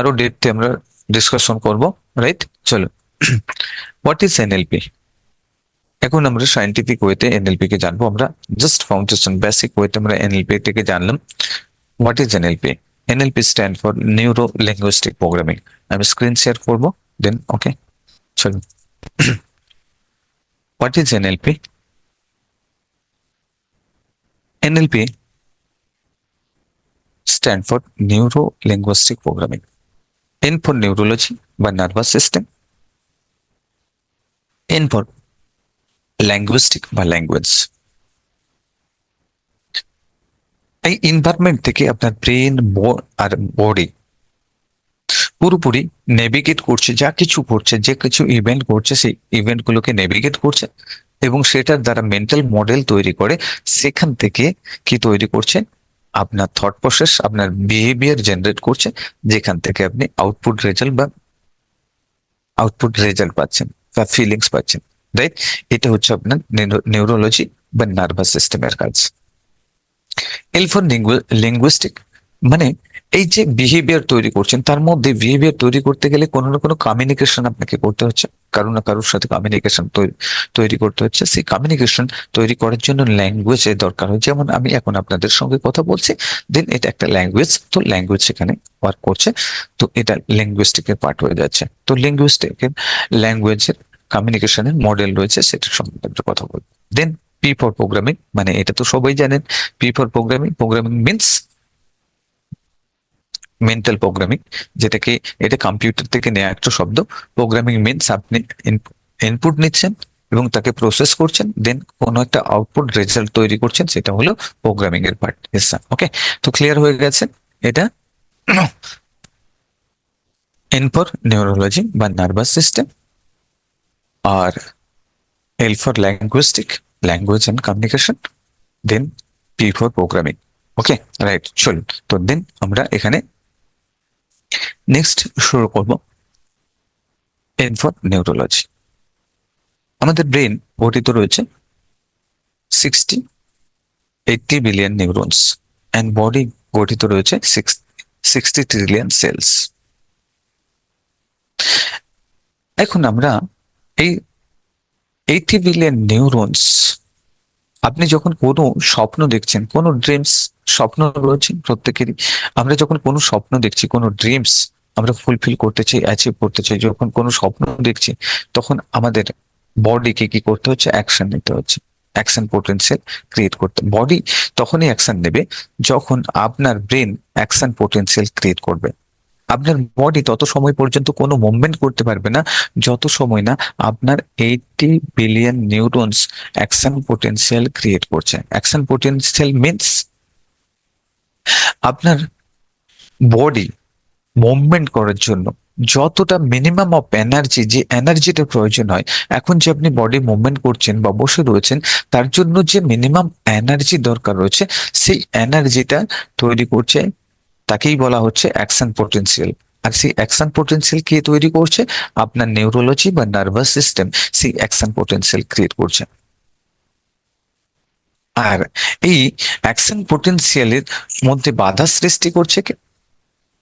আরও ডেপথে আমরা ডিসকাশন করব রাইট চলো। হোয়াট ইজ এনএলপি এখন আমরা সাইন্টিফিক ওয়েতে এনএলপি কে জানব। আমরা জাস্ট ফাউন্ডেশন বেসিক ওয়েতে আমরা এনএলপি থেকে জানলাম। What is NLP NLP stand for neuro linguistic programming আমি স্ক্রিন শেয়ার করব দেন ওকে চলো। What is NLP NLP stand for Neuro Linguistic Programming. For Neurology বা Nervous System. N for Linguistic বা Language. এই environment থেকে আপনার brain আর body পুরোপুরি নেভিগেট করছে, যা কিছু করছে, যে কিছু ইভেন্ট করছে, সেই ইভেন্টগুলোকে নেভিগেট করছে এবং সেটার দ্বারা মেন্টাল মডেল তৈরি করে সেখান থেকে কি তৈরি করছে আপনার থট প্রসেস আপনার বিহেভিয়ার জেনারেট করছে, যেখান থেকে আপনি আউটপুট রেজাল্ট বা আউটপুট রেজাল্ট পাচ্ছেন বা ফিলিংস পাচ্ছেন রাইট এটা হচ্ছে আপনার নিউরোলজি বা নার্ভাস সিস্টেমের কাজ। এল লিঙ্গুইস্টিক মানে এই যে বিহেভিয়ার তৈরি করছেন, তার মধ্যে বিহেভিয়ার তৈরি করতে গেলে কোনো না কোনো কমিউনিকেশন আপনাকে করতে হচ্ছে। কারও না কারোর সাথে কমিউনিকেশন তৈরি করতে হচ্ছে। সেই কমিউনিকেশন তৈরি করার জন্য ল্যাঙ্গুয়েজ এর দরকার হয়। যেমন আমি এখন আপনাদের সঙ্গে কথা বলছি দেন এটা একটা ল্যাঙ্গুয়েজ তো ল্যাঙ্গুয়েজ সেখানে ওয়ার্ক করছে। তো এটা লিঙ্গুইস্টিকের পার্ট হয়ে যাচ্ছে। তো লিঙ্গুইস্টিকের ল্যাঙ্গুয়েজের কমিউনিকেশনের মডেল রয়েছে সেটার সম্বন্ধে আমরা কথা বলব। দেন পি ফর প্রোগ্রামিং মানে এটা তো সবাই জানেন P for programming programming means mental programming যেটাকে, এটা কম্পিউটার থেকে নেওয়া একটা শব্দ। প্রোগ্রামিং মিনস আপনি ইনপুট নিচ্ছেন এবং তাকে প্রসেস করছেন দেন কোনো একটা আউটপুট রেজাল্ট তৈরি করছেন, সেটা হলো প্রোগ্রামিং এর পার্ট ওকে তো ক্লিয়ার হয়ে গেছে? এটা এন ফর নিউরোলজি বা nervous system R L for linguistic language and communication then P for programming okay right চলুন। তো দেন আমরা এখানে নেক্সট শুরু করব এন ফর নিউরোলজি আমাদের ব্রেন গঠিত রয়েছে sixty eight billion neurons and body গঠিত রয়েছে সিক্স সিক্সটি ট্রিলিয়ন সেলস এখন আমরা এই এইটি বিলিয়ন নিউরনস আপনি যখন কোনো স্বপ্ন দেখছেন, কোনো ড্রিমস স্বপ্ন রয়েছে প্রত্যেকেরই। আমরা যখন কোনো স্বপ্ন দেখছি, কোনো ড্রিমস আমরা ফুলফিল করতে চাই অ্যাচিভ করতে চাই, যখন কোনো স্বপ্ন দেখছি, তখন আমাদের বডিকে কি করতে হচ্ছে? অ্যাকশন নিতে হচ্ছে। অ্যাকশন পোটেন্সিয়াল ক্রিয়েট করতে। বডি তখনই অ্যাকশন নেবে যখন আপনার ব্রেন অ্যাকশন পোটেন্সিয়াল ক্রিয়েট করবে। আপনার বডি তত সময় পর্যন্ত কোনো মুভমেন্ট করতে পারবে না, যত সময় না আপনার eighty billion neurons action potential create করছে। অ্যাকশন পোটেন্সিয়াল মিনস আপনার বডি মুভমেন্ট করার জন্য যতটা মিনিমাম অফ এনার্জি যে এনার্জিটা প্রয়োজন হয়, এখন যে আপনি বডি মুভমেন্ট করছেন বা বসে রয়েছেন, তার জন্য যে মিনিমাম এনার্জি দরকার রয়েছে, সেই এনার্জিটা তৈরি করছে, তাকেই বলা হচ্ছে অ্যাকশন পোটেন্সিয়াল আর সেই অ্যাকশন পোটেন্সিয়াল কে তৈরি করছে? আপনার নিউরোলজি বা নার্ভাস সিস্টেম সেই অ্যাকশন পোটেন্সিয়াল ক্রিয়েট করছে। আর এই অ্যাকশন পোটেন্সিয়ালের মধ্যে বাধা সৃষ্টি করছে কে?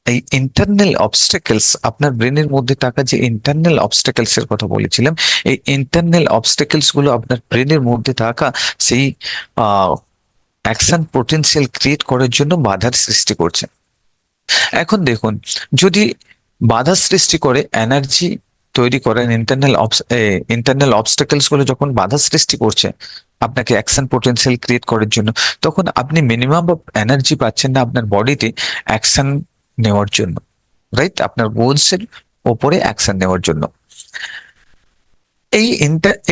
এই ইন্টারনাল অবস্টেকেলস আপনার ব্রেনের মধ্যে থাকা যে ইন্টারনাল অবস্টেকেলস এর কথা বলেছিলাম, এই ইন্টারনাল অবস্টেকেলসগুলো আপনার ব্রেনের মধ্যে থাকা সেই অ্যাকশন পোটেন্সিয়াল ক্রিয়েট করার জন্য বাধার সৃষ্টি করছে। এখন দেখুন, যদি বাধা সৃষ্টি করে এনার্জি তৈরি করেন ইন্টারনাল ইন্টারনাল অবস্টাকেলসগুলো যখন বাধা সৃষ্টি করছে আপনাকে অ্যাকশন পোটেন্সিয়াল ক্রিয়েট করার জন্য। তখন আপনি মিনিমাম অফ এনার্জি পাচ্ছেন না আপনার বডিতে অ্যাকশন নেওয়ার জন্য। রাইট আপনার গোলসের ওপরে অ্যাকশন নেওয়ার জন্য। এই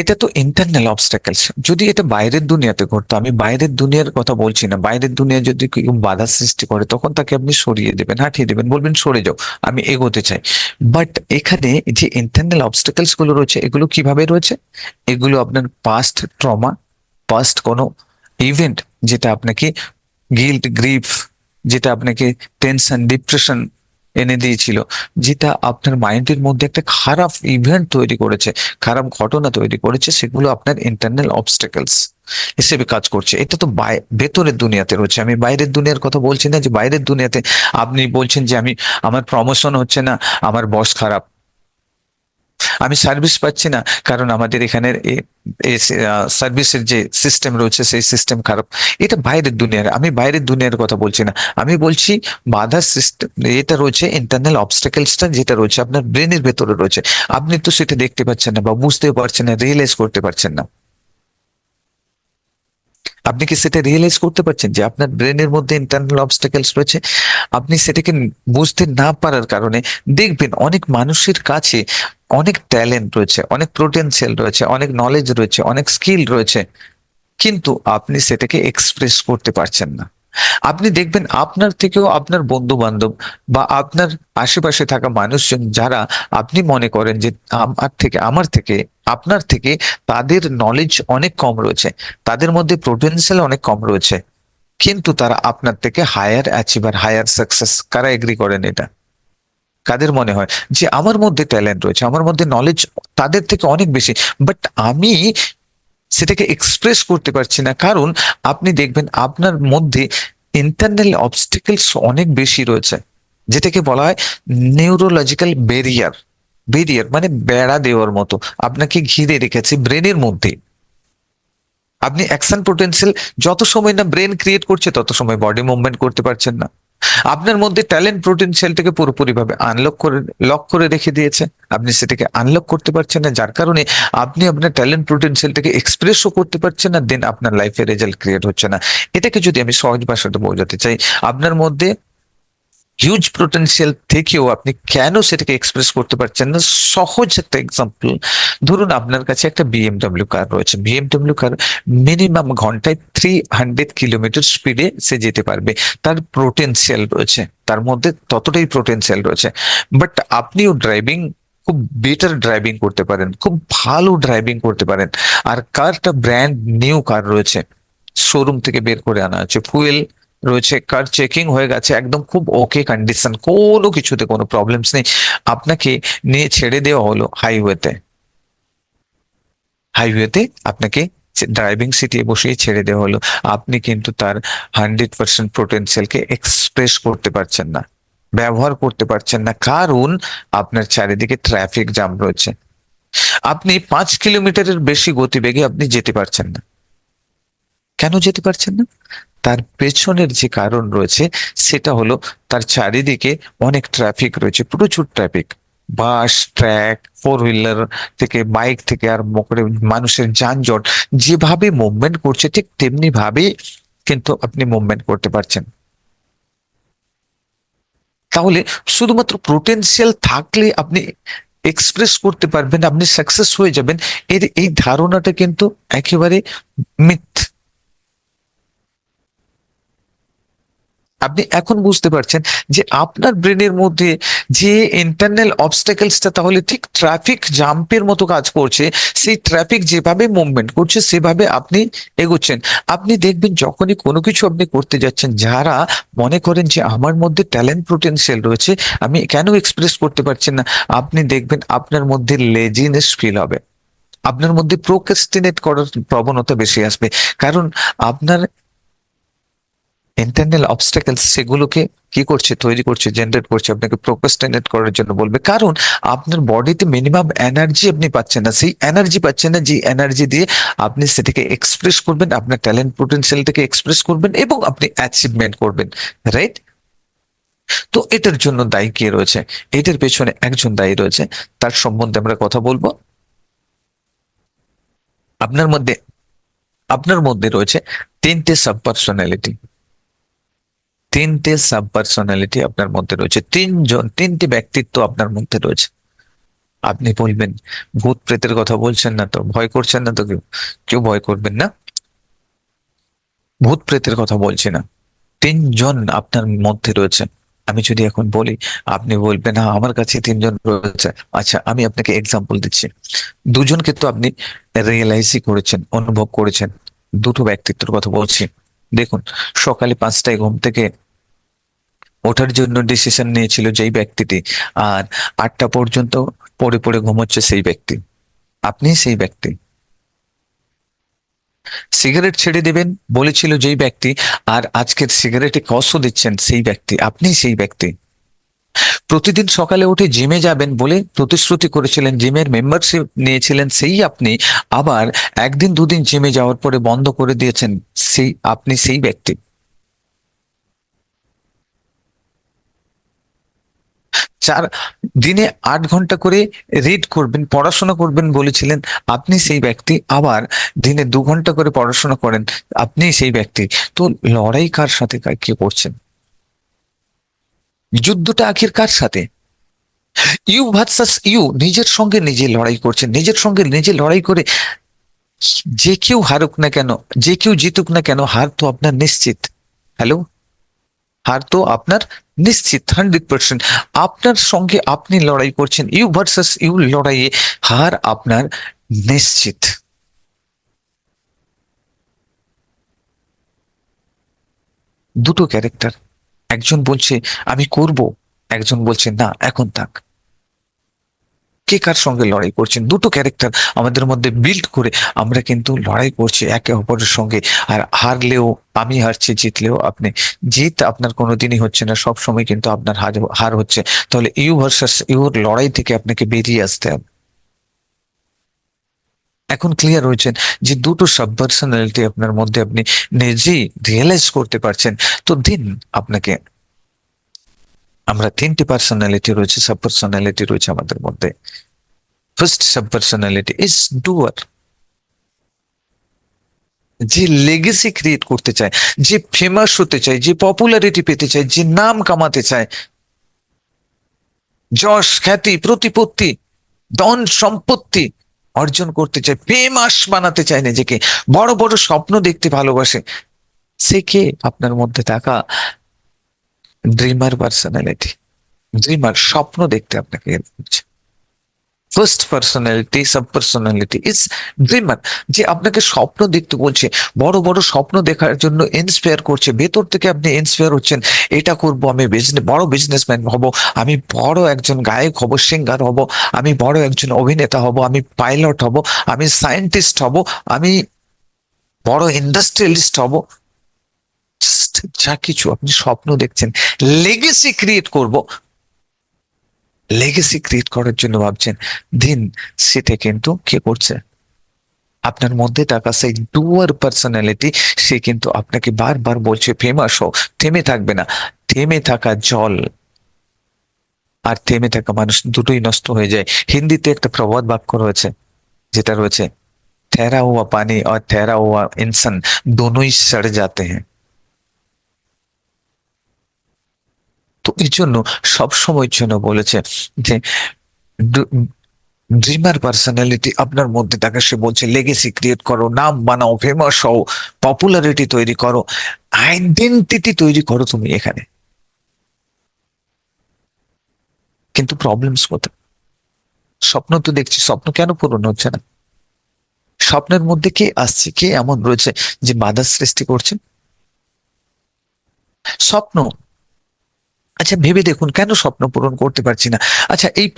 এটা তো ইন্টারনাল অবস্টাকেলস যদি এটা বাইরের দুনিয়াতে ঘটতো, আমি বাইরের দুনিয়ার কথা বলছি না। বাইরের দুনিয়া যদি কেউ বাধা সৃষ্টি করে, তখন তাকে আপনি সরিয়ে দেবেন, হাঁটিয়ে দেবেন, বলবেন, সরে যাও, আমি এগোতে চাই। বাট এখানে যে ইন্টারনাল অবস্টাকেলসগুলো রয়েছে, এগুলো কীভাবে রয়েছে? এগুলো আপনার পাস্ট ট্রমা পাস্ট কোনো ইভেন্ট যেটা আপনাকে গিল্ট গ্রিফ যেটা আপনাকে টেনশন ডিপ্রেশন এনে দিয়েছিল, যেটা আপনার মাইন্ডের মধ্যে একটা খারাপ ইভেন্ট তৈরি করেছে, খারাপ ঘটনা তৈরি করেছে, সেগুলো আপনার ইন্টারনাল অবস্টেকলস হিসেবে কাজ করছে। এটা তো ভেতরের দুনিয়াতে রয়েছে। আমি বাইরের দুনিয়ার কথা বলছি না যে বাইরের দুনিয়াতে আপনি বলছেন যে আমি, আমার প্রমোশন হচ্ছে না, আমার বস খারাপ। আমি সার্ভিস পাচ্ছি না, কারণ আমাদের এখানের সার্ভিসের যে সিস্টেম রয়েছে, সেই সিস্টেম খারাপ। এটা বাইরের দুনিয়ার, আমি বাইরের দুনিয়ার কথা বলছি না। আমি বলছি বাধা সিস্টেম এটা রয়েছে ইন্টারনাল অবস্টাকেলসটা যেটা রয়েছে আপনার ব্রেনের ভেতরে রয়েছে। আপনি তো সেটা দেখতে পাচ্ছেন না বা বুঝতেও পারছেন না রিয়েলাইজ করতে পারছেন না। আপনি কি সেটা রিয়েলাইজ করতে পারছেন যে আপনার ব্রেনের মধ্যে ইন্টারনাল অবস্টাকেলস রয়েছে? আপনি সেটাকে বুঝতে না পারার কারণে দেখবেন অনেক মানুষের কাছে অনেক ট্যালেন্ট রয়েছে, অনেক পোটেনশিয়াল রয়েছে, অনেক নলেজ রয়েছে, অনেক স্কিল রয়েছে, কিন্তু আপনি সেটাকে এক্সপ্রেস করতে পারছেন না। আপনি দেখবেন আপনার থেকেও আপনার বন্ধু বান্ধব বা আপনার আশেপাশে থাকা মানুষজন যারা আপনি মনে করেন যে আমার থেকে আমার থেকে আপনার থেকে তাদের নলেজ অনেক কম রয়েছে, তাদের মধ্যে পোটেনশিয়াল অনেক কম রয়েছে, কিন্তু তারা আপনার থেকে হায়ার অ্যাচিভার হায়ার সাকসেস কারা এগ্রি করেন এটা? কাদের মনে হয়? যে আমার মধ্যে ট্যালেন্ট রয়েছে, আমার মধ্যে নলেজ তাদের থেকে অনেক বেশি বাট আমি সেটাকে এক্সপ্রেস করতে পারছি না, কারণ আপনি দেখবেন আপনার মধ্যে ইন্টারনাল অবস্টিকেলস অনেক বেশি রয়েছে, যেটাকে বলা হয় নিউরোলজিক্যাল বেরিয়ার বেরিয়ার মানে বেড়া দেওয়ার মতো। আপনাকে ঘিরে রেখেছে ব্রেনের মধ্যে। আপনি অ্যাকশন পোটেনশিয়াল যত সময় না ব্রেন ক্রিয়েট করছে, তত সময় বডি মুভমেন্ট করতে পারছেন না। আপনার মধ্যে ট্যালেন্ট পোটেনশিয়ালটাকে পুরোপুরিভাবে আনলক করে লক করে রেখে দিয়েছে। আপনি সেটাকে আনলক করতে পারছেন না, যার কারণে আপনি আপনার ট্যালেন্ট পোটেনশিয়ালটাকে এক্সপ্রেসও করতে পারছেন না দেন আপনার লাইফে রেজাল্ট ক্রিয়েট হচ্ছে না। এটাকে যদি আমি সহজ ভাষাতে বোঝাতে চাই, আপনার মধ্যে হিউজ পোটেনশিয়াল থেকেও আপনি কেন সেটাকে এক্সপ্রেস করতে পারছেন না? সহজ একটা এক্সাম্পল ধরুন আপনার কাছে একটা বিএমডব্লিউ কার রয়েছে। বিএমডব্লিউ কার মিনিমাম ঘন্টায় থ্রি হান্ড্রেড কিলোমিটার স্পিডে সে যেতে পারবে। তার পোটেনশিয়াল রয়েছে। তার মধ্যে ততটাই পোটেনশিয়াল রয়েছে। বাট আপনিও ড্রাইভিং খুব বেটার ড্রাইভিং করতে পারেন। খুব ভালো ড্রাইভিং করতে পারেন। আর কারটা ব্র্যান্ড নিউ কার রয়েছে। শোরুম থেকে বের করে আনা আছে ফুয়েল রয়েছে, কার চেকিং হয়ে গেছে, একদম খুব ওকে কন্ডিশন কোনো কিছুতে কোনো প্রবলেমস নেই। আপনাকে নিয়ে ছেড়ে দেওয়া হলো হাইওয়েতে হাইওয়েতে আপনাকে ড্রাইভিং সিটে বসিয়ে ছেড়ে দেওয়া হলো। আপনি কিন্তু তার হান্ড্রেড পার্সেন্ট পোটেনশিয়ালকে এক্সপ্রেস করতে পারছেন না, ব্যবহার করতে পারছেন না। কারণ আপনার চারিদিকে ট্রাফিক জ্যাম রয়েছে। আপনি পাঁচ কিলোমিটারের বেশি গতিবেগে আপনি যেতে পারছেন না। কেন যেতে পারছেন না? তার পেছনের যে কারণ রয়েছে, সেটা হলো তার চারিদিকে অনেক ট্রাফিক রয়েছে, প্রচুর traffic bus truck four wheeler থেকে বাইক থেকে আর করে মানুষের যানজট যেভাবে মুভমেন্ট করছে, ঠিক তেমনি ভাবেই কিন্তু আপনি মুভমেন্ট করতে পারছেন। তাহলে শুধুমাত্র পোটেনশিয়াল থাকলে আপনি এক্সপ্রেস করতে পারবেন, আপনি সাকসেস হয়ে যাবেন। এর এই ধারণাটা কিন্তু একেবারে আপনি এখন বুঝতে পারছেন যে আপনার ব্রেনের মধ্যে যে ইন্টারনাল অবস্টাকেলসটা তাহলে ঠিক ট্রাফিক জাম্পের মতো কাজ করছে, সেই ট্রাফিক যেভাবে মুভমেন্ট করছে, সেভাবে আপনি এগোচ্ছেন। আপনি দেখবেন যখনই কোনো কিছু আপনি করতে যাচ্ছেন, যারা মনে করেন যে আমার মধ্যে ট্যালেন্ট পোটেনশিয়াল রয়েছে, আমি কেন এক্সপ্রেস করতে পারছেন না, আপনি দেখবেন আপনার মধ্যে লেজিনেস ফিল হবে। আপনার মধ্যে প্রোকেস্টিনেট করার প্রবণতা বেশি আসবে। কারণ আপনার ইন্টারনাল অবস্টাকেলস সেগুলোকে কি করছে, তৈরি করছে জেনারেট করছে, আপনাকে প্রোকাস্টিনেট করার জন্য বলবে। কারণ আপনার বডিতে মিনিমাম এনার্জি আপনি পাচ্ছেন না। সেই এনার্জি পাচ্ছেন না যে এনার্জি দিয়ে আপনি সেটাকে এক্সপ্রেস করবেন, আপনার ট্যালেন্ট পোটেনশিয়ালটাকে এক্সপ্রেস করবেন এবং আপনি অ্যাচিভমেন্ট করবেন রাইট তো এটার জন্য দায়ী কে রয়েছে? এটার পেছনে একজন দায়ী রয়েছে। তার সম্বন্ধে আমরা কথা বলব। আপনার মধ্যে আপনার মধ্যে রয়েছে তিনটে সাব পার্সোনালিটি তিনটে সাব পার্সোনালিটি আপনার মধ্যে রয়েছে। তিনজন, তিনটি ব্যক্তিত্ব আপনার মধ্যে রয়েছে। আপনি বলবেন, ভূত প্রেতের কথা বলছেন না তো, ভয় করছেন না তো কেউ? কেউ ভয় করবেন না? ভূত প্রেতের কথা বলছি না। তিনজন আপনার মধ্যে রয়েছে। আমি যদি এখন বলি, আপনি বলবেন হ্যাঁ আমার কাছে তিনজন রয়েছে। আচ্ছা আমি আপনাকে এক্সাম্পল দিচ্ছি। দুজনকে তো আপনি রিয়েলাইজই করেছেন, অনুভব করেছেন। দুটো ব্যক্তিত্বের কথা বলছি। দেখুন, সকালে পাঁচটায় ঘুম থেকে ওঠার জন্য ডিসিশন নিয়েছিল যেই ব্যক্তিটি। আর আটটা পর্যন্ত পড়ে পড়ে ঘুমোচ্ছে সেই ব্যক্তি। আপনি সেই ব্যক্তি। সিগারেট ছেড়ে দেবেন বলেছিল যেই ব্যক্তি, আর আজকের সিগারেটে কষও দিচ্ছেন সেই ব্যক্তি, আপনি সেই ব্যক্তি। প্রতিদিন সকালে উঠে জিমে যাবেন বলে প্রতিশ্রুতি করেছিলেন, জিমের মেম্বারশিপ নিয়েছিলেন সেই আপনি, আবার একদিন দুদিন জিমে যাওয়ার পরে বন্ধ করে দিয়েছেন সেই, আপনি সেই ব্যক্তি। চার দিনে আট ঘণ্টা করে রিড করবেন, পড়াশোনা করবেন বলেছিলেন, আপনি সেই ব্যক্তি আবার দিনে দু ঘণ্টা করে পড়াশোনা করেন, আপনি সেই ব্যক্তি। তো লড়াই কার সাথে কে করছেন? যুদ্ধটা আখির কার সাথে? ইউ ভার্সাস ইউ নিজের সঙ্গে নিজে লড়াই করছেন, নিজের সঙ্গে নিজে লড়াই করে যে কেউ হারুক না কেন, যে কেউ জিতুক না কেন, হার তো আপনার নিশ্চিত। হ্যালো? হার তো আপনার নিশ্চিত, হান্ড্রেড পার্সেন্ট। আপনার সঙ্গে আপনি লড়াই করছেন, ইউ ভার্সাস ইউ লড়াইয়ে, হার আপনার নিশ্চিত। দুটো ক্যারেক্টার, একজন বলছে, আমি করব একজন বলছে, না, এখন থাক। কে কার সঙ্গে লড়াই করছেন? দুটো ক্যারেক্টার আমাদের মধ্যে বিল্ড করে আমরা কিন্তু লড়াই করছি একে অপরের সঙ্গে। আর হারলেও, আমি হারছি, জিতলেও আপনি, জিত আপনার কোনোদিনই হচ্ছে না সব সময় কিন্তু আপনার হার হচ্ছে। তাহলে ইউ ভার্সাস ইউর লড়াই থেকে আপনাকে বেরিয়ে আসতে হবে। এখন ক্লিয়ার হয়েছেন যে দুটো সাব পার্সোনালিটি আপনার মধ্যে আপনি নিজেই রিয়েলাইজ করতে পারছেন। তো দিন আপনাকে আমরা তিনটি পার্সোনালিটি রয়েছে সাব পার্সোনালিটি রয়েছে আমাদের মধ্যে। First sub personality is doer যে লেগেসি ক্রিয়েট করতে চায়, যে ফেমাস হতে চায়, যে পপুলারিটি পেতে চায়, যে নাম কামাতে চায়। যশ, খ্যাতি, প্রতিপত্তি, ধন, সম্পত্তি অর্জন করতে চায় ফেমাস বানাতে চায় নিজেকে। বড় বড় স্বপ্ন দেখতে ভালোবাসে। সে কে? আপনার মধ্যে থাকা ড্রিমার পার্সোনালিটি ড্রিমার স্বপ্ন দেখতে আপনাকে হেল্প করছে first personality sub personality is dreamer যে আপনাকে স্বপ্ন দেখতে বলছে, বড় বড় স্বপ্ন দেখার জন্য ইন্সপায়ার করছে, ভেতর থেকে আপনি ইন্সপায়ার হচ্ছেন, এটা করব, আমি বিজনেস বড় বিজনেসম্যান হব, আমি বড় একজন গায়ক হব সিঙ্গার হব, আমি বড় একজন অভিনেতা হব, আমি পাইলট হব, আমি সায়েন্টিস্ট হব, আমি বড় ইন্ডাস্ট্রিয়ালিস্ট হব Just যা কিছু আপনি স্বপ্ন দেখছেন লেগেসি ক্রিয়েট করব লেগেসি ক্রিয়েট করার জন্য ভাবছেন দিন সেটা কিন্তু কে করছে আপনার মধ্যে থাকা সেই ডুয়ার পার্সোনালিটি সে কিন্তু আপনাকে বারবার বলছে ফেমাস হও থেমে থাকবে না থেমে থাকা জল আর থেমে থাকা মানুষ দুটোই নষ্ট হয়ে যায় হিন্দিতে একটা প্রবাদ বাক্য রয়েছে যেটা রয়েছে ठहरा हुआ पानी और ठहरा हुआ इंसान दोनों ही सड़ जाते हैं তো এই জন্য সব সময়ের জন্য বলেছে যে ড্রিমার পার্সোনালিটি আপনার মধ্যে থাকে সে বলছে লেগেসি ক্রিয়েট করো, নাম বানাও ফেমাস হও পপুলারিটি তৈরি করো আইডেন্টিটি তৈরি করো তুমি এখানে। কিন্তু প্রবলেমস কোথায়? স্বপ্ন তো দেখছি, স্বপ্ন কেন পূরণ হচ্ছে না? স্বপ্নের মধ্যে কে আসছে, কে এমন রয়েছে যে বাধার সৃষ্টি করছে? স্বপ্ন আচ্ছা ভেবে দেখুন, কেন স্বপ্ন পূরণ করতে পারছি না? আচ্ছা এই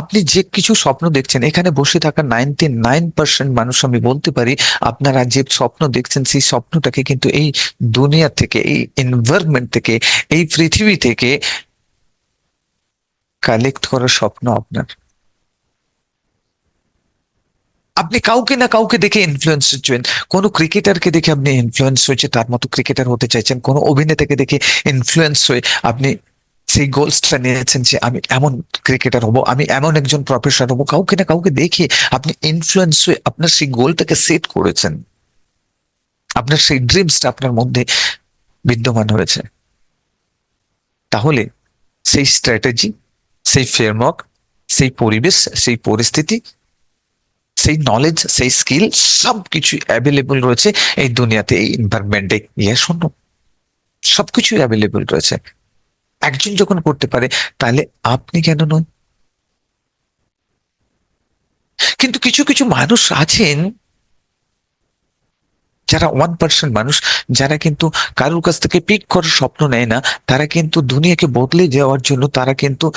আপনি যে কিছু স্বপ্ন দেখছেন, এখানে বসে থাকা নাইনটি নাইন পার্সেন্ট মানুষ, আমি বলতে পারি, আপনারা যে স্বপ্ন দেখছেন, সেই স্বপ্নটাকে কিন্তু এই দুনিয়া থেকে, এই এনভায়রনমেন্ট থেকে, এই পৃথিবী থেকে কালেক্ট করার স্বপ্ন আপনার। আপনি কাউকে না কাউকে দেখে ইনফ্লুয়েন্স হচ্ছেন। কোনো ক্রিকেটারকে দেখে আপনি ইনফ্লুয়েন্স হয়েছে তার মতো ক্রিকেটার হতে চাইছেন, কোনো অভিনেতাকে দেখে ইনফ্লুয়েন্স হয়ে আপনি সেই গোলসটা নিয়েছেন যে আমি এমন ক্রিকেটার হব, আমি এমন একজন প্রফেসর হব, কাউকে না কাউকে দেখে আপনি ইনফ্লুয়েন্স হয়ে আপনার সেই গোলটাকে সেট করেছেন। আপনার সেই ড্রিমসটা আপনার মধ্যে বিদ্যমান হয়েছে। তাহলে সেই স্ট্র্যাটেজি সেই ফ্রেমওয়ার্ক সেই পরিবেশ, সেই পরিস্থিতি, সেই নলেজ সেই স্কিল সব কিছু অ্যাভেলেবল রয়েছে এই দুনিয়াতে, এই এনভায়রনমেন্টে ইয়ে শোনো সবকিছু অ্যাভেলেবল রয়েছে। একজন যখন করতে পারে, তাহলে আপনি কেন নন? কিন্তু কিছু কিছু মানুষ আছেন, যারা ওয়ান পার্সেন্ট মানুষ, যারা কিন্তু কারোর কাছ থেকে পিক করার স্বপ্ন নেয় না, তারা কিন্তু দুনিয়াকে বদলে যাওয়ার জন্য তারা কিন্তু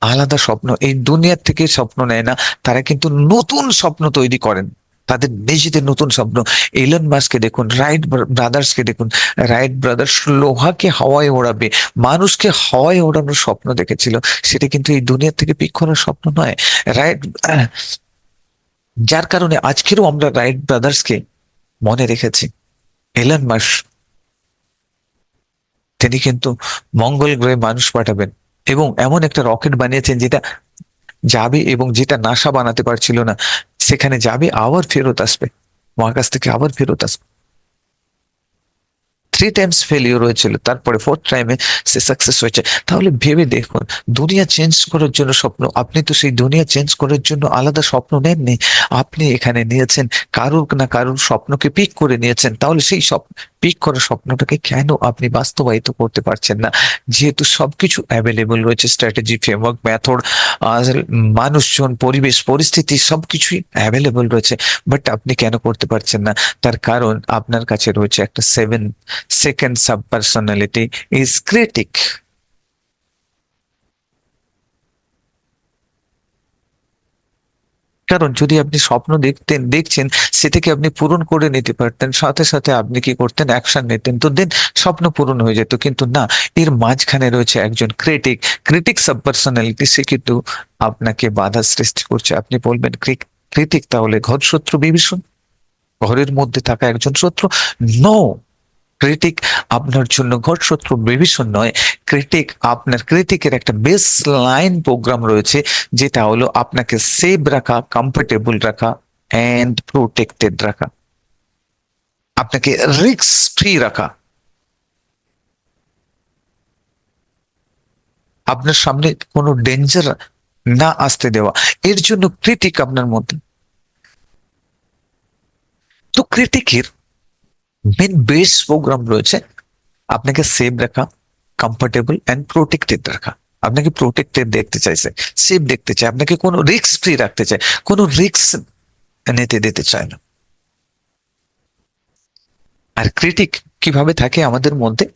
আলাদা স্বপ্ন, এই দুনিয়ার থেকে স্বপ্ন নেয় না, তারা কিন্তু নতুন স্বপ্ন তৈরি করেন। তাদের নিজেদের নতুন স্বপ্ন এলন মাস্ককে দেখুন রাইট ব্রাদার্সকে দেখুন রাইট ব্রাদার্স লোহাকে হাওয়ায় ওড়াবে, মানুষকে হাওয়ায় ওড়ানোর স্বপ্ন দেখেছিল, সেটা কিন্তু এই দুনিয়া থেকে পিক করার স্বপ্ন নয়। রাইট যার কারণে আজকেরও আমরা রাইট ব্রাদার্সকে মনে রেখেছি। এলন মাস তিনি কিন্তু মঙ্গল গ্রহে মানুষ পাঠাবেন এবং এমন একটা রকেট বানিয়েছেন যেটা যাবে এবং যেটা নাসা বানাতে পারছিল না, সেখানে যাবে, আবার ফেরত আসবে। মহাকাশ থেকে আবার ফেরত আসবে। থ্রি টাইমস ফেলিওর হয়েছিল, তারপরে ফোর্থ টাইমে সে সাকসেস হয়েছে। তাহলে ভেবে দেখুন, দুনিয়া চেঞ্জ করার জন্য স্বপ্ন, আপনি তো সেই দুনিয়া চেঞ্জ করার জন্য আলাদা স্বপ্ন নেননি। আপনি এখানে নিয়েছেন, কারুর না কারুর স্বপ্নকে পিক করে নিয়েছেন, তাহলে সেই স্বপ্ন পিক করা স্বপ্নটাকে কেন আপনি বাস্তবায়িত করতে পারছেন না? যেহেতু সবকিছু অ্যাভেলেবল রয়েছে স্ট্র্যাটেজি ফ্রেমওয়ার্ক মেথড মানুষজন, পরিবেশ, পরিস্থিতি সবকিছুই অ্যাভেলেবল রয়েছে বাট আপনি কেন করতে পারছেন না? তার কারণ আপনার কাছে রয়েছে একটা seven second sub personality is critic কারণ যদি আপনি স্বপ্ন দেখতেন, দেখছেন সেটাকে আপনি পূরণ করে নিতে পারতেন। সাথে সাথে আপনি কি করতেন? অ্যাকশন নিতেন। তো দেন স্বপ্ন পূরণ হয়ে যেত। কিন্তু না, এর মাঝখানে রয়েছে একজন ক্রিটিক ক্রিটিক সাব পার্সোনালিটি সে কিন্তু আপনাকে বাধা সৃষ্টি করছে। আপনি বলবেন ক্রিটিক তাহলে ঘর শত্রু, বিভীষণ? ঘরের মধ্যে থাকা একজন শত্রু? নো ক্রিটিক আপনার জন্য ঘর শত্রু, বিভীষণ নয়। ক্রিটিক আপনার ক্রিটিকের একটা বেস লাইন প্রোগ্রাম রয়েছে, যেটা হলো আপনাকে সেভ রাখা কমফোর্টেবল রাখা অ্যান্ড প্রোটেক্টেড রাখা। আপনাকে রিক্স ফ্রি রাখা। আপনার সামনে কোনো ডেঞ্জার না আসতে দেওয়া। এর জন্য ক্রিটিক আপনার মধ্যে। তো ক্রিটিকের মেন বেস প্রোগ্রাম রয়েছে, আপনাকে সেভ রাখা কমফোর্টেবল অ্যান্ড প্রোটেক্টেড রাখা। আপনাকে প্রোটেক্টেড দেখতে চাইছে সেফ দেখতে চায়। আপনাকে কোনো রিস্ক ফ্রি রাখতে চায়, কোনো রিস্ক নিতে, দিতে চায় না। আর ক্রিটিক কীভাবে থাকে আমাদের মধ্যে?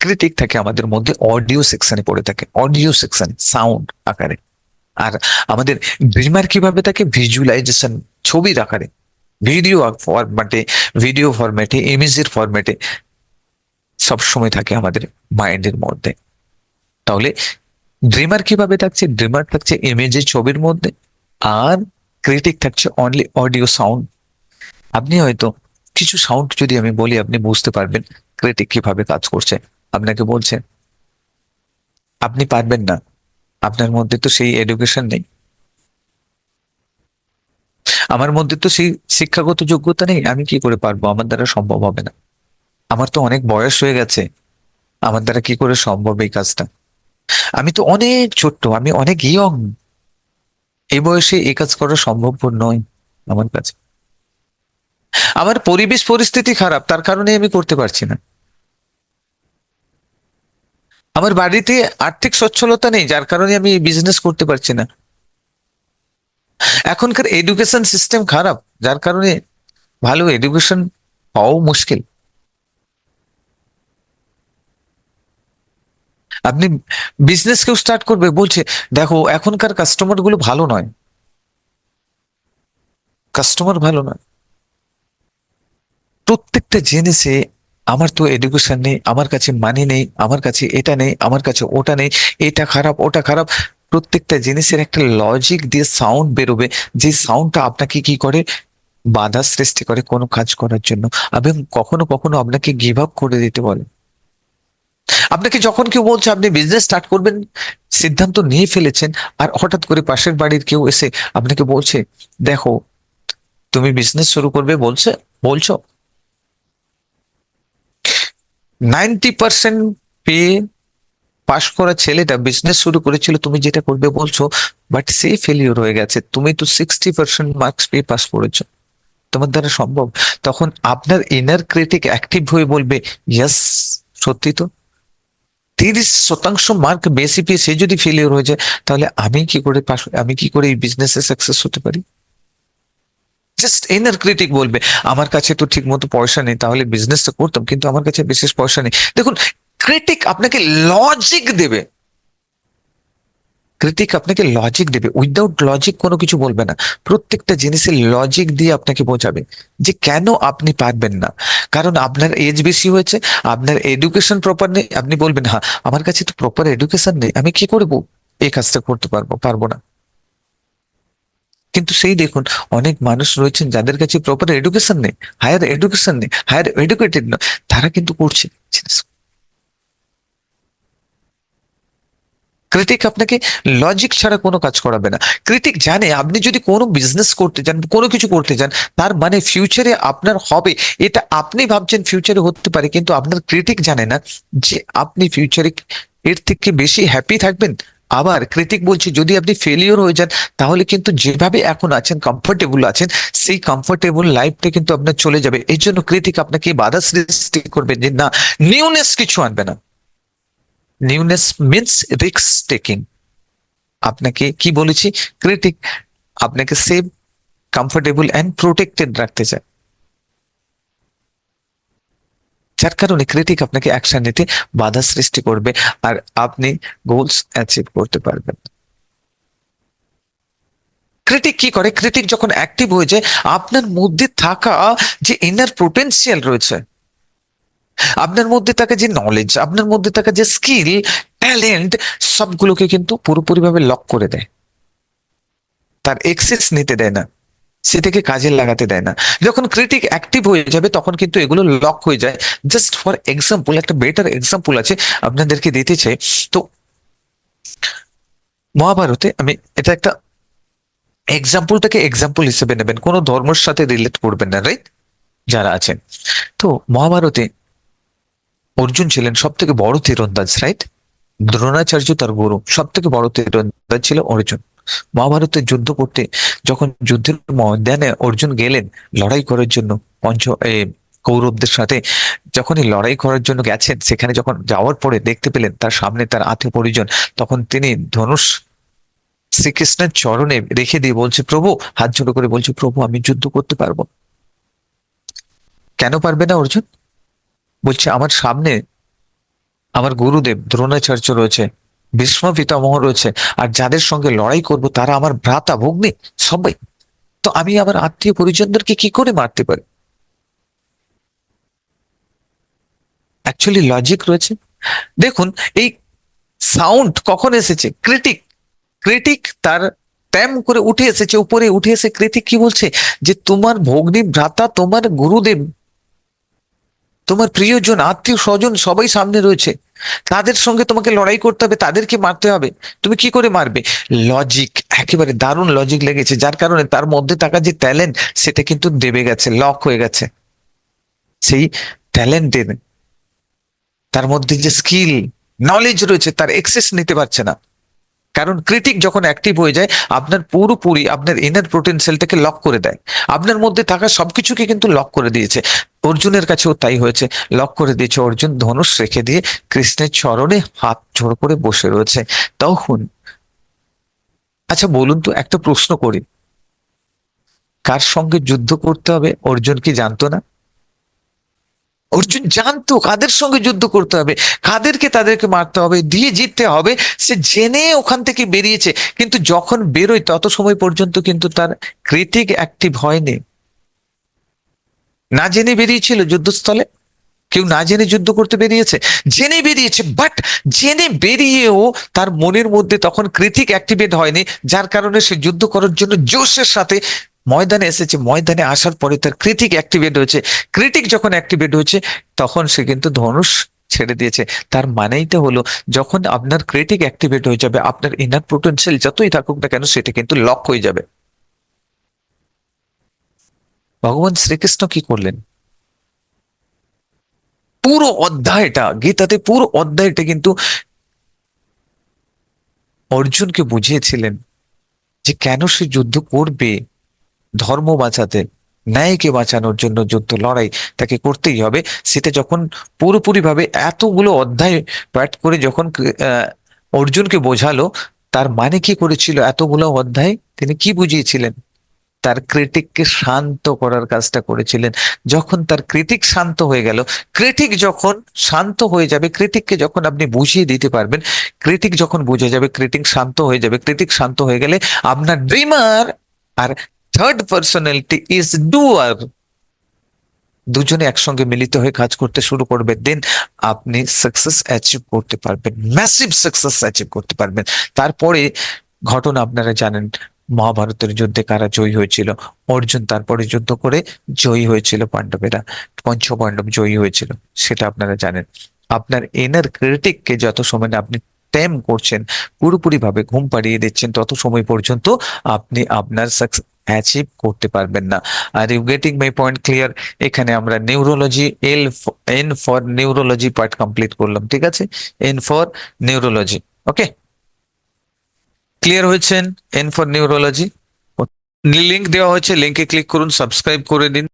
ক্রিটিক থাকে আমাদের মধ্যে অডিও সেকশনে পড়ে থাকে অডিও সেকশন সাউন্ড আকারে। আর আমাদের ড্রিমার কীভাবে থাকে? ভিজুয়ালাইজেশন ছবির আকারে। ভিডিও ফরম্যাটে ভিডিও ফরম্যাটে ইমেজের ফরম্যাটে সবসময় থাকে আমাদের মাইন্ডের মধ্যে। তাহলে ড্রিমার কীভাবে থাকছে? ড্রিমার থাকছে ইমেজের ছবির মধ্যে আর ক্রিটিক থাকছে অনলি অডিও সাউন্ড আপনি হয়তো কিছু সাউন্ড যদি আমি বলি, আপনি বুঝতে পারবেন ক্রিটিক কীভাবে কাজ করছে। আপনাকে বলছে, আপনি পারবেন না। আপনার মধ্যে তো সেই এডুকেশন নেই। আমার মধ্যে তো সেই শিক্ষাগত যোগ্যতা নেই, আমি কি করে পারব? আমার দ্বারা সম্ভব হবে না। আমার তো অনেক বয়স হয়ে গেছে, আমার দ্বারা কি করে সম্ভব এই কাজটা? আমি তো অনেক ছোট্ট, আমি অনেক ইয়ং এই বয়সে এই কাজ করা সম্ভব নয় আমার কাছে। আমার পরিবেশ পরিস্থিতি খারাপ, তার কারণে আমি করতে পারছি না। আমার বাড়িতে আর্থিক সচ্ছলতা নেই, যার কারণে আমি বিজনেস করতে পারছি না। এখনকার এডুকেশন সিস্টেম খারাপ, যার কারণে ভালো এডুকেশন পাওয়াও মুশকিল। আপনি বিজনেস কেউ স্টার্ট করবে, বলছে, দেখো, এখনকার কাস্টমারগুলো ভালো নয়। কাস্টমার ভালো নয়। প্রত্যেকটা জিনিসে আমার তো এডুকেশন নেই, আমার কাছে মানি নেই, আমার কাছে এটা নেই, আমার কাছে ওটা নেই, এটা খারাপ, ওটা খারাপ। প্রত্যেকটা জিনিসের একটা লজিক দিয়ে সাউন্ড বেরোবে। যে সাউন্ডটা আপনাকে কি করে? বাধা সৃষ্টি করে কোনো কাজ করার জন্য। এবং কখনো কখনো আপনাকে গিভ আপ করে দিতে বলে। আপনাকে যখন কেউ বলছে, আপনি বিজনেস স্টার্ট করবেন, সিদ্ধান্ত নিয়ে ফেলেছেন, আর হঠাৎ করে পাশের বাড়ির কেউ এসে আপনাকে বলছে, দেখো, তুমি বিজনেস শুরু করবে বলছে, বলছো? নাইনটি পার্সেন্ট পেয়ে পাশ করা ছেলেটা বিজনেস শুরু করেছিল, তুমি যেটা করবে বলছো বাট সে ফেলিওর হয়ে গেছে। তুমি তো সিক্সটি পার্সেন্ট মার্কস পেয়ে পাস করেছ। তোমার দ্বারা সম্ভব। তখন আপনার ইনার ক্রিটিক অ্যাক্টিভ হয়ে বলবে ইয়াস সত্যি তো। তিরিশ শতাংশ মার্ক বেশি পেয়ে সে যদি ফেলিওর হয়ে যায়, তাহলে আমি কি করে পাস আমি কি করে এই বিজনেসে সাকসেস হতে পারি? জাস্ট ইনার ক্রিটিক বলবে, আমার কাছে তো ঠিক মতো পয়সা নেই, তাহলে বিজনেসটা করতাম, কিন্তু আমার কাছে বিশেষ পয়সা নেই। দেখুন ক্রিটিক আপনাকে লজিক দেবে। ক্রিটিক আপনাকে লজিক দেবে। উইদাউট লজিক কোনো কিছু বলবে না। প্রত্যেকটা জিনিসের লজিক দিয়ে আপনাকে বোঝাবে যে কেন আপনি পারবেন না। কারণ আপনার এজ বেশি হয়েছে, আপনার এডুকেশন প্রপার নেই, আপনি বলবেন হ্যাঁ আমার কাছে তো প্রপার এডুকেশন নেই, আমি কি করব? এই কাজটা করতে পারব পারব না। কিন্তু সেই দেখুন, অনেক মানুষ রয়েছেন যাদের কাছে প্রপার এডুকেশন নেই হায়ার এডুকেশন নেই হায়ার এডুকেটেড নয়, তারা কিন্তু করছে। ক্রিটিক আপনাকে লজিক ছাড়া কোনো কাজ করাবে না। ক্রিটিক জানে আপনি যদি কোনো বিজনেস করতে চান, কোনো কিছু করতে চান, তার মানে ফিউচারে আপনার হবে। এটা আপনি ভাবছেন ফিউচারে হতে পারে, কিন্তু আপনার ক্রিটিক জানে না যে আপনি ফিউচারে এর থেকে বেশি হ্যাপি থাকবেন। আবার ক্রিটিক বলছে, যদি আপনি ফেলিওর হয়ে যান, তাহলে কিন্তু যেভাবে এখন আছেন কমফোর্টেবল আছেন, সেই কমফোর্টেবল লাইফটা কিন্তু আপনার চলে যাবে। এই জন্য ক্রিটিক আপনাকে বাধা সৃষ্টি করবে যে, না নিউনেস কিছু আনবে না। নিউনেস মিনস রিক্স টেকিং আপনাকে কি বলেছি? ক্রিটিক আপনাকে সেভ কমফোর্টেবল অ্যান্ড প্রোটেক্টেড রাখতে চায়। যার কারণে ক্রিটিক আপনাকে অ্যাকশন নিতে বাধা সৃষ্টি করবে আর আপনি গোলস অ্যাচিভ করতে পারবেন। ক্রিটিক কি করে? ক্রিটিক যখন অ্যাক্টিভ হয়ে যায়, আপনার মধ্যে থাকা যে ইনার পোটেন্সিয়াল রয়েছে আপনার মধ্যে থাকা যে নলেজ আপনার মধ্যে থাকা যে স্কিল ট্যালেন্ট সবগুলোকে কিন্তু পুরোপুরিভাবে লক করে দেয়। তার এক্সেস নিতে দেয় না। সেটাকে কাজে লাগাতে দেয় না। যখন ক্রিটিক অ্যাক্টিভ হয়ে যাবে, তখন কিন্তু এগুলো লক হয়ে যায়। জাস্ট ফর এক্সাম্পল একটা বেটার এক্সাম্পল আছে, আপনাদেরকে দিতে চাই। তো, মহাভারতে আমি এটা একটা এক্সাম্পলটাকে এক্সাম্পল হিসেবে নেবেন। কোনো ধর্মের সাথে রিলেট করবেন না রাইট যারা আছেন। তো, মহাভারতে অর্জুন ছিলেন সব থেকে বড় তীরন্দাজ রাইট দ্রোণাচার্য তার গুরু সব থেকে বড় তীরন্দাজ ছিল অর্জুন। মহাভারতের যুদ্ধ করতে যখন যুদ্ধের ময়দানে অর্জুন গেলেন লড়াই করার জন্য, পঞ্চ কৌরবদের সাথে, যখনই লড়াই করার জন্য গেছেন, সেখানে যখন যাওয়ার পরে দেখতে পেলেন তার সামনে তার আত্মীয় পরিজন, তখন তিনি ধনুষ শ্রীকৃষ্ণের চরণে রেখে দিয়ে বলছে, প্রভু, হাত জোড়ো করে বলছে, প্রভু, আমি যুদ্ধ করতে পারব। কেন পারবে না অর্জুন? বলছে, আমার সামনে আমার গুরুদেব দ্রোণাচার্য রয়েছে, ভীষ্ম পিতামহ রয়েছে, আর যাদের সঙ্গে লড়াই করব তারা আমার ভ্রাতা, ভগ্নি, সবাই। তো আমি আমার আত্মীয় পরিজনদেরকে কি করে মারতে পারি? অ্যাকচুয়ালি লজিক রয়েছে। দেখুন, এই সাউন্ড কখন এসেছে? ক্রিটিক ক্রিটিক তার ট্যাম করে উঠে এসেছে, উপরে উঠে এসে ক্রিটিক কি বলছে? যে তোমার ভগ্নী, ভ্রাতা, তোমার গুরুদেব তোমার প্রিয়জন, আত্মীয় স্বজন সবাই সামনে রয়েছে। তাদের সঙ্গে তোমাকে লড়াই করতে হবে, তাদেরকে মারতে হবে। তুমি কি করে মারবে? লজিক একেবারে দারুণ লজিক লেগেছে, যার কারণে তার মধ্যে থাকা যে ট্যালেন্ট সেটা কিন্তু দেবে গেছে লক হয়ে গেছে। সেই ট্যালেন্টের তার মধ্যে যে স্কিল নলেজ রয়েছে, তার এক্সেস নিতে পারছে না। কারণ ক্রিটিক যখন অ্যাক্টিভ হয়ে যায়, আপনার পুরোপুরি আপনার ইনার পোটেনশিয়ালটাকে লক করে দেয়। আপনার মধ্যে থাকা সবকিছুকে কিন্তু লক করে দিয়েছে। অর্জুনের কাছেও তাই হয়েছে। লক করে দিয়েছে অর্জুন, ধনুষ রেখে দিয়ে কৃষ্ণের চরণে হাত জোড় করে বসে রয়েছে। তখন আচ্ছা বলুন তো, একটা প্রশ্ন করি। কার সঙ্গে যুদ্ধ করতে হবে? অর্জুন কি জানতো না? অর্জুন জানতো, কাদের সঙ্গে যুদ্ধ করতে হবে? কাদেরকে তাদেরকে মারতে হবে? দিয়ে জিততে হবে? সে জেনে ওখান থেকে বেরিয়েছে। কিন্তু যখন বেরোয়, তত সময় পর্যন্ত কিন্তু তার ক্রিটিক অ্যাক্টিভ হয়নি। না জেনে বেরিয়েছিল যুদ্ধস্থলে? কেউ না জেনে যুদ্ধ করতে বেরিয়েছে? জেনে বেরিয়েছে বাট জেনে বেরিয়েও তার মনের মধ্যে তখন ক্রিটিক অ্যাক্টিভেট হয়নি, যার কারণে সে যুদ্ধ করার জন্য জোশের সাথে ময়দানে এসেছে। ময়দানে আসার পরে তার ক্রিটিক অ্যাক্টিভেট হয়েছে। ক্রিটিক যখন অ্যাক্টিভেট হয়েছে, তখন সে কিন্তু ধনুষ ছেড়ে দিয়েছে। তার মানেইটা হলো, যখন আপনার ক্রিটিক অ্যাক্টিভেট হয়ে যাবে, আপনার ইনার পোটেনশিয়াল যতই থাকুক না কেন, সেটা কিন্তু লক হয়ে যাবে। ভগবান শ্রীকৃষ্ণ কি করলেন? পুরো অধ্যায়টা, গীতাতে পুরো অধ্যায়টা কিন্তু অর্জুনকে বুঝিয়েছিলেন যে কেন সে যুদ্ধ করবে, ধর্ম বাঁচাতে, ন্যায়কে বাঁচানোর জন্য যুদ্ধ, লড়াই তাকে করতেই হবে। সেটা যখন পুরোপুরিভাবে এতগুলো অধ্যায় পাঠ করে যখন অর্জুনকে বোঝালো, তার মানে কি করেছিল এতগুলো অধ্যায়? তিনি কি বুঝিয়েছিলেন? তার ক্রিটিককে শান্ত করার কাজটা করেছিলেন। যখন তার ক্রিটিক শান্ত হয়ে গেল ক্রিটিক যখন শান্ত হয়ে যাবে ক্রিটিককে যখন আপনি বুঝিয়ে দিতে পারবেন ক্রিটিক যখন বুঝে যাবে ক্রিটিক শান্ত হয়ে যাবে ক্রিটিক শান্ত হয়ে গেলে আপনার ড্রিমার আর থার্ড পার্সোনালিটি ইজ ডুয়ার দুজনে একসঙ্গে মিলিত হয়ে কাজ করতে শুরু করবে দেন আপনি সাকসেস অ্যাচিভ করতে পারবেন ম্যাসিভ সাকসেস অ্যাচিভ করতে পারবেন। তারপরে ঘটনা আপনারা জানেন মহাভারতের যুদ্ধে কারা জয়ী হয়েছিল? অর্জুন তারপরে যুদ্ধ করে জয়ী হয়েছিল পাণ্ডবেরা। পঞ্চ পাণ্ডব জয়ী হয়েছিল, সেটা আপনারা জানেন। আপনার এনার ক্রিটিককে যত সময় না আপনি টেম করছেন পুরোপুরি ভাবে ঘুম পাড়িয়ে দিচ্ছেন, তত সময় পর্যন্ত আপনি আপনার সাকসেস অ্যাচিভ করতে পারবেন না। Are you getting my point clear এখানে আমরা neurology L N for neurology part complete করলাম, ঠিক আছে? N for neurology okay clear হয়েছেন এন ফর নিউরোলজি লিঙ্ক দেওয়া হয়েছে লিঙ্কে ক্লিক করুন সাবস্ক্রাইব করে দিন